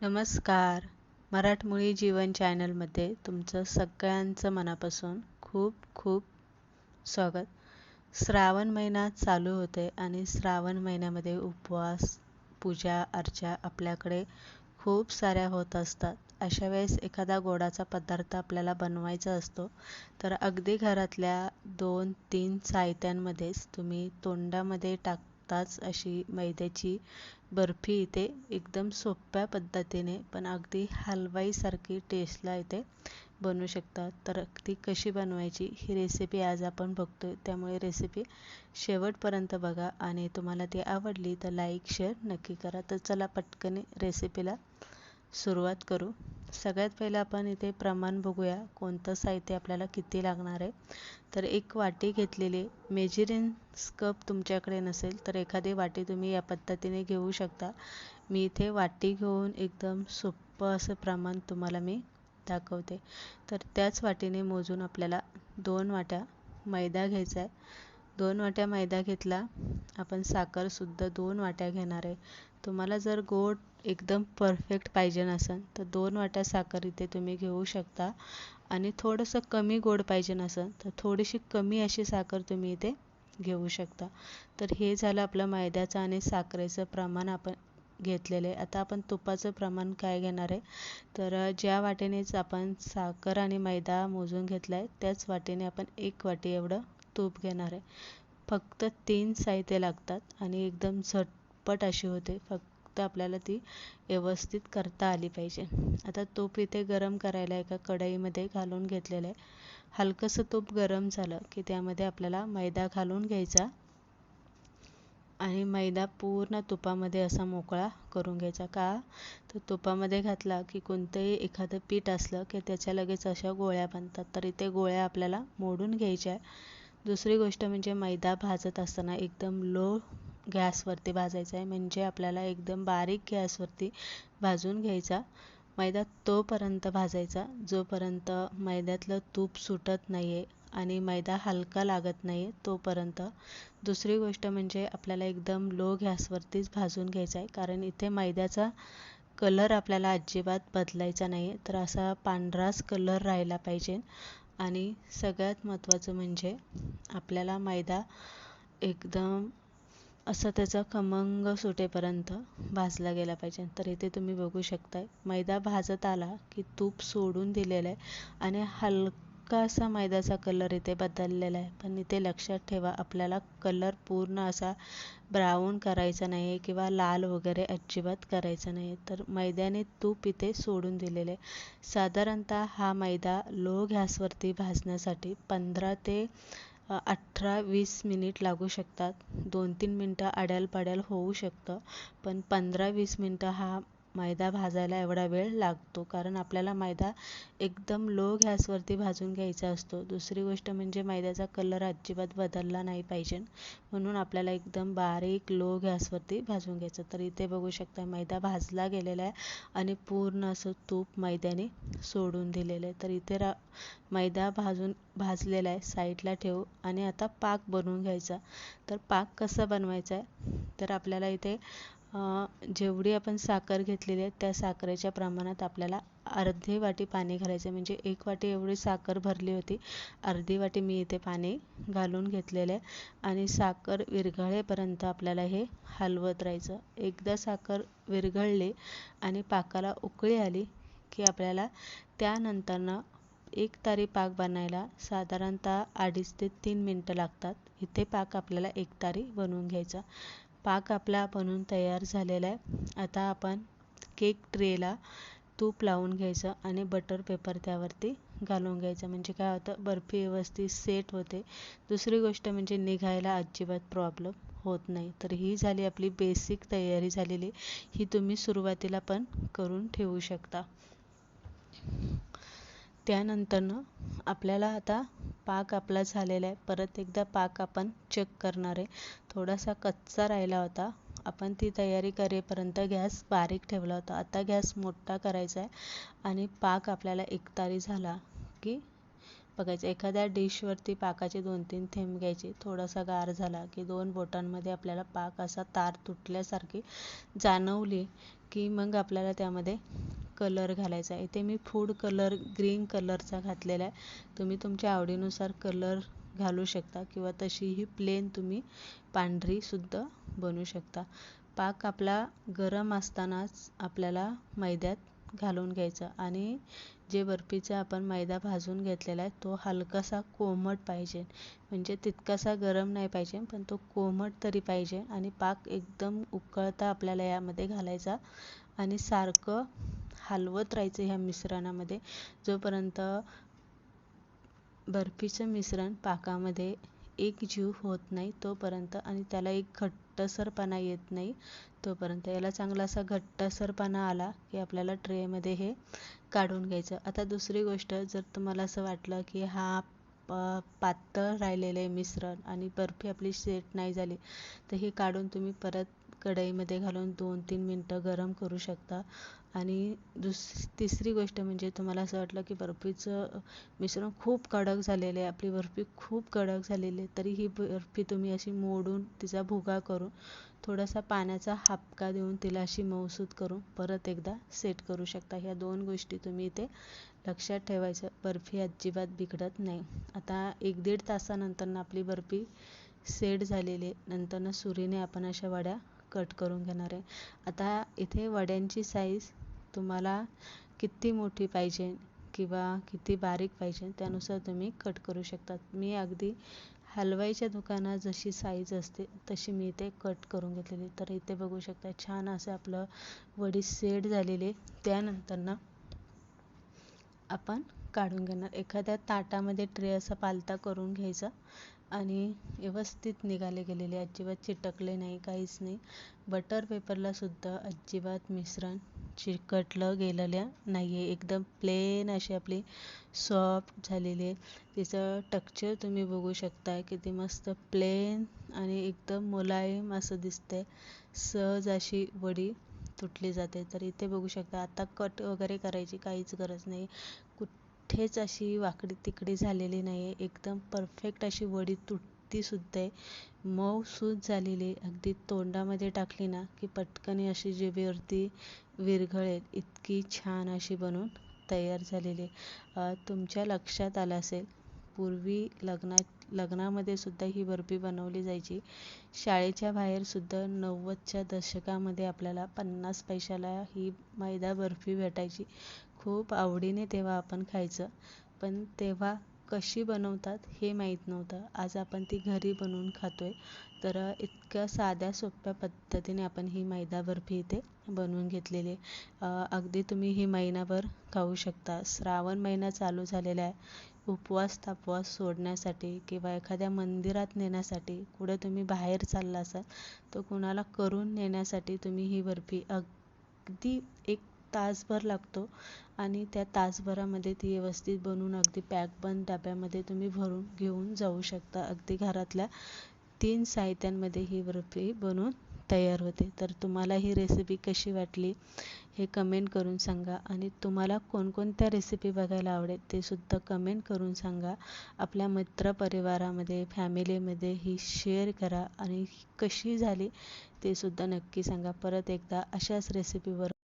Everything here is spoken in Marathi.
नमस्कार. मराठमोळी जीवन चॅनलमध्ये तुमचं सगळ्यांचं मनापासून खूप खूप स्वागत. श्रावण महिना चालू होते आणि श्रावण महिन्यामध्ये उपवास पूजा अर्चा आपल्याकडे खूप साऱ्या होत असतात. अशा वेळेस एखादा गोडाचा पदार्थ आपल्याला बनवायचा असतो तर अगदी घरातल्या दोन तीन साहित्यांमध्येच तुम्ही तोंडामध्ये टाक शकताच अशी मैद्याची बर्फी इथे एकदम सोप्या पद्धतीने पण अगदी हलवाईसारखी टेस्टला इथे बनवू शकतात तर ती कशी बनवायची ही रेसिपी आज आपण बघतोय. त्यामुळे रेसिपी शेवटपर्यंत बघा. आणि तुम्हाला ती आवडली तर लाईक शेअर नक्की करा. तर चला पटकन रेसिपीला सुरुवात करू. सगळ्यात पहिलं आपण इथे प्रमाण बघूया कोणतं साहित्य आपल्याला किती लागणार आहे. तर एक वाटी घेतलेली मेजरिंग कप तुमच्याकडे नसेल तर एखादी वाटी तुम्ही या पद्धतीने घेऊ शकता. मी इथे वाटी घेऊन एकदम सोपं असं प्रमाण तुम्हाला मी दाखवते. तर त्याच वाटीने मोजून आपल्याला दोन वाट्या मैदा घ्यायचा आहे. दोन वाट्या मैदा घेतला आपण साखरसुद्धा दोन वाट्या घेणार आहे. तुम्हाला जर गोड एकदम परफेक्ट पाहिजे नसेल तर दोन वाट्या साखर इथे तुम्ही घेऊ शकता. आणि थोडंसं कमी गोड पाहिजे नसेल तर थोडीशी कमी अशी साखर तुम्ही इथे घेऊ शकता. तर हे झालं आपलं मैद्याचं आणि साखरेचं प्रमाण आपण घेतलेलं आहे. आता आपण तुपाचं प्रमाण काय घेणार आहे? तर ज्या वाटेनेच आपण साखर आणि मैदा मोजून घेतला आहे त्याच वाटेने आपण एक वाटी एवढं तूप घेणार आहे. फक्त तीन साहित्य लागतात आणि एकदम झट झटपट अशी होते फक्त फक्त आपल्याला ती व्यवस्थित करता आली पाहिजे. आता तूप इथे गरम करायला एका कढईमध्ये घालून घेतलेलं आहे. हलकंसं तूप गरम झालं की त्यामध्ये आपल्याला मैदा घालून घ्यायचा आणि मैदा पूर्ण तुपामध्ये असा मोकळा करून घ्यायचा. का? तर तुपामध्ये घातला की कोणतंही एखादं पीठ असलं की त्याच्या लगेच अशा गोळ्या बनतात. तर इथे गोळ्या आपल्याला मोडून घ्यायच्या दुसरी गोष्ट म्हणजे मैदा भाजत असताना एकदम लो गॅसवरती भाजायचा आहे. म्हणजे आपल्याला एकदम बारीक गॅसवरती भाजून घ्यायचा. मैदा तोपर्यंत भाजायचा. जोपर्यंत मैद्यातलं तूप सुटत नाही आहे आणि मैदा हलका लागत नाही आहे तोपर्यंत. दुसरी गोष्ट म्हणजे आपल्याला एकदम लो गॅसवरतीच भाजून घ्यायचा आहे. कारण इथे मैद्याचा कलर आपल्याला अजिबात बदलायचा नाही आहे तर असा पांढराच कलर राहिला पाहिजे. आणि सगळ्यात महत्त्वाचं म्हणजे आपल्याला मैदा एकदम असं त्याचा खमंग सुटेपर्यंत भाजला गेला पाहिजे. तर इथे तुम्ही बघू शकताय मैदा भाजत आला की तूप सोडून दिलेलं आहे आणि हलका असा मैद्याचा कलर इथे बदललेला आहे. पण इथे लक्षात ठेवा आपल्याला कलर पूर्ण असा ब्राऊन करायचा नाही आहे किंवा लाल वगैरे अजिबात करायचा नाही आहे तर मैद्याने तूप इथे सोडून दिलेले आहे. साधारणतः हा मैदा लो गॅसवरती भाजण्यासाठी पंधरा ते अठरा वीस मिनिट लागू शकतात. दोन तीन मिनटं आड्याल पाड्याल होऊ शकतं. पण पंधरा वीस मिनटं हा मैदा भाजायला एवढा वेळ लागतो कारण आपल्याला मैदा एकदम लो गॅसवरती भाजून घ्यायचा असतो. दुसरी गोष्ट म्हणजे मैद्याचा कलर अजिबात बदलला नाही पाहिजे. म्हणून आपल्याला एकदम बारीक लो गॅसवरती भाजून घ्यायचं. तर इथे बघू शकता मैदा भाजला गेलेला आहे आणि पूर्ण असं तूप मैद्याने सोडून दिलेलं आहे. तर इथे रा मैदा भाजून भाजलेला आहे. साईडला ठेवू आणि आता पाक बनवून घ्यायचा. तर पाक कसा बनवायचा आहे? तर आपल्याला इथे जेवढी आपण साखर घेतलेली आहे त्या साखरेच्या प्रमाणात आपल्याला अर्धी वाटी पाणी घालायचं म्हणजे एक वाटी एवढी साखर भरली होती अर्धी वाटी मी इथे पाणी घालून घेतलेलं आहे. आणि साखर विरघळेपर्यंत आपल्याला हे हलवत राहायचं. एकदा साखर विरघळली आणि पाकाला उकळी आली की आपल्याला त्यानंतरनं एक तारी पाक बनायला साधारणतः अडीच ते तीन मिनटं लागतात. इथे पाक आपल्याला एक तारी बनवून घ्यायचा. पाक आपला बनून तयार झालेला आहे. आता आपण केक ट्रेला तूप लावून घ्यायचं आणि बटर पेपर त्यावरती घालून घ्यायचं. म्हणजे काय होतं बर्फी व्यवस्थित सेट होते. दुसरी गोष्ट म्हणजे निघायला अजिबात प्रॉब्लेम होत नाही. तर ही झाली आपली बेसिक तयारी झालेली. ही तुम्ही सुरुवातीला पण करून ठेवू शकता. त्यानंतरनं आपल्याला आता पाक आपला झालेला आहे. परत एकदा पाक आपण चेक करणार आहे. थोडासा कच्चा राहिला होता. आपण ती तयारी करेपर्यंत गॅस बारीक ठेवला होता. आता गॅस मोठा करायचा आहे आणि पाक आपल्याला एकतारी झाला की बघायचं. एखाद्या डिशवरती पाकाचे दोन तीन थेंब घ्यायचे. थोडासा गार झाला की दोन बोटांमध्ये आपल्याला पाक असा तार तुटल्यासारखी जाणवली की मग आपल्याला त्यामध्ये कलर घालायचा आहे. इथे मी फूड कलर ग्रीन कलरचा घातलेला आहे. तुम्ही तुमच्या आवडीनुसार कलर घालू शकता किंवा तशीही प्लेन तुम्ही पांढरीसुद्धा बनवू शकता. पाक आपला गरम असतानाच आपल्याला मैद्यात घालून घ्यायचा आणि जे बर्फीचा आपण मैदा भाजून घेतलेला आहे तो हलकासा कोमट पाहिजे. म्हणजे तितकासा गरम नाही पाहिजे पण तो कोमट तरी पाहिजे आणि पाक एकदम उकळता आपल्याला यामध्ये घालायचा आणि सारखं हलवत राहायचं ह्या मिश्रणामध्ये. जोपर्यंत बर्फीचं मिश्रण पाकामध्ये एक जीव होत नाही तोपर्यंत आणि त्याला एक घट्टसरपणा येत नाही तोपर्यंत याला चांगला असा घट्टसरपणा आला की आपल्याला ट्रेमध्ये हे काढून घ्यायचं. आता दुसरी गोष्ट जर तुम्हाला असं वाटलं की हा पातळ राहिलेलं आहे मिश्रण आणि बर्फी आपली सेट नाही झाली तर हे काढून तुम्ही परत कढईमध्ये घालून दोन तीन मिनटं गरम करू शकता. आणि दुस तिसरी गोष्ट म्हणजे तुम्हाला असं वाटलं की बर्फीचं मिश्रण खूप कडक झालेलं आहे आपली बर्फी खूप कडक झालेली आहे तरी ही बर्फी तुम्ही अशी मोडून तिचा भुगा करून थोडासा पाण्याचा हापका देऊन तिला अशी मऊसूत करून परत एकदा सेट करू शकता. ह्या दोन गोष्टी तुम्ही इथे लक्षात ठेवायचं. बर्फी अजिबात बिघडत नाही. आता एक दीड तासानंतर आपली बर्फी सेट झालेली आहे. नंतरनं सुरीने आपण अशा वड्या कट करून घेणार आहे. आता इथे वड्यांची साईज तुम्हाला किती मोठी पाहिजे किंवा किती बारीक पाहिजे त्यानुसार तुम्ही कट करू शकतात. मी अगदी हलवाईच्या दुकानात जशी साईज असते तशी मी इथे कट करून घेतलेली तर इथे बघू शकता छान असं आपलं वडी सेट झालेले त्यानंतर ना आपण काढून घेणार. एखाद्या ताटामध्ये ट्रे असा पालता करून घ्यायचा आणि व्यवस्थित निघाले गेलेले. अजिबात चिटकले नाही काहीच नाही. बटर पेपरला सुद्धा अजिबात मिश्रण चिकटलं गेलेल्या नाही आहे एकदम प्लेन अशी आपली सॉफ्ट झालेली आहे. तिचं टक्चर तुम्ही बघू शकता किती मस्त प्लेन आणि एकदम मुलायम असं दिसतंय. सहज अशी वडी तुटली जाते. तर इथे बघू शकता आता कट वगैरे करायची काहीच गरज नाही. कुठेच अशी वाकडी तिकडी झालेली नाही आहे एकदम परफेक्ट अशी वडी तुट सुद्धा मऊ मऊसूत झालेली अगदी तोंडामध्ये टाकली ना की पटकन अशी जिभेवरती विरघळेल इतकी छान अशी बनवून तयार झालेली तुमच्या लक्षात आलं असेल पूर्वी लग्नात लग्नामध्ये सुद्धा ही बर्फी बनवली जायची. शाळेच्या बाहेर सुद्धा नव्वदच्या दशकामध्ये आपल्याला पन्नास पैशाला ही मैदा बर्फी भेटायची. खूप आवडीने तेव्हा आपण खायचं. पण तेव्हा कशी बनवतात हे माहीत नव्हतं. आज आपण ती घरी बनवून खातो आहे तर इतक्या साध्या सोप्या पद्धतीने आपण ही मैदा बर्फी इथे बनवून घेतलेली आहे. अगदी तुम्ही ही महिनाभर खाऊ शकता. श्रावण महिना चालू झालेला आहे. उपवास तापवास सोडण्यासाठी किंवा एखाद्या मंदिरात नेण्यासाठी कुठे तुम्ही बाहेर चालला असाल तर कुणाला करून नेण्यासाठी तुम्ही ही बर्फी अगदी एक तासभर लागतो आणि त्या तासभरामध्ये ती व्यवस्थित बनवून अगदी पॅक बंद डब्यामध्ये तुम्ही भरून घेऊन जाऊ शकता. अगदी घरातल्या तीन साहित्यांमध्ये ही बर्फी बनवून तयार होते. तर तुम्हाला ही रेसिपी कशी वाटली हे कमेंट करून सांगा आणि तुम्हाला कोणकोणत्या रेसिपी बघायला आवडेल ते सुद्धा कमेंट करून सांगा. आपल्या मित्रपरिवारामध्ये फॅमिलीमध्ये ही शेअर करा आणि कशी झाली ते सुद्धा नक्की सांगा. परत एकदा अशाच रेसिपीवर